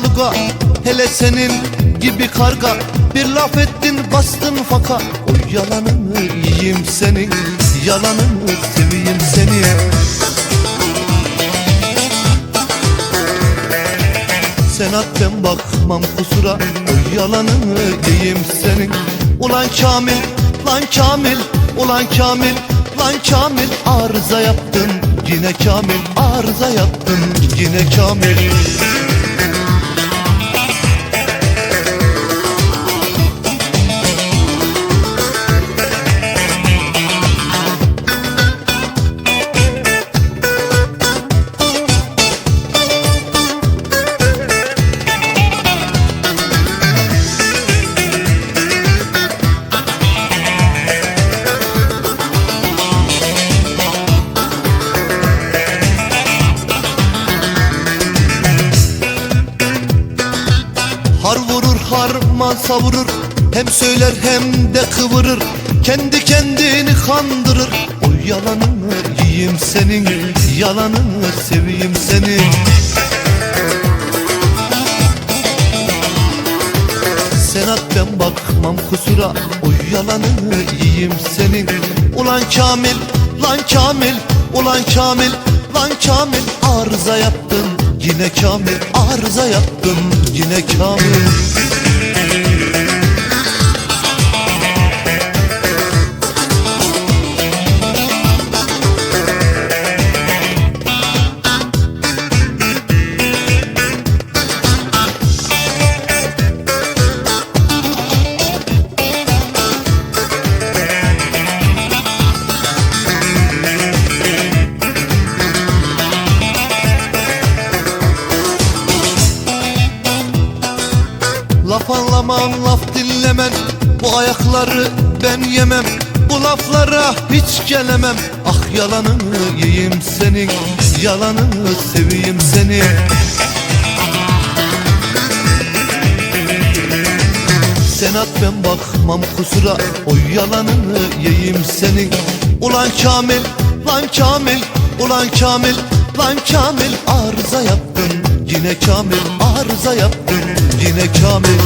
kavga Hele senin gibi karga. Bir laf ettin bastın faka. O yalanını yiyeyim senin Yalanını seveyim seni? Sen at ben bakmam kusura. O yalanını yiyeyim senin Ulan Kamil, lan Kamil Ulan Kamil, lan Kamil. Arıza yaptın yine Kamil. Arıza yaptın yine Kamil harman savurur Hem söyler hem de kıvırır. Kendi kendini kandırır. O yalanını yiyeyim senin Yalanını seveyim senin Sen at ben bakmam kusura O yalanını yiyeyim senin. Ulan Kamil, lan Kamil Ulan Kamil, lan Kamil. Arıza yaptın yine Kamil. Arıza yaptın yine Kamil Anlamam laf dinlemem. Bu ayakları ben yemem Bu laflara hiç gelemem. Ah yalanını yiyeyim senin Yalanını seveyim seni. Sen at ben bakmam kusura O yalanını yiyeyim senin. Ulan Kamil, lan Kamil Ulan Kamil, lan Kamil Arıza yaptın yine Kamil Arıza yaptın yine Kamil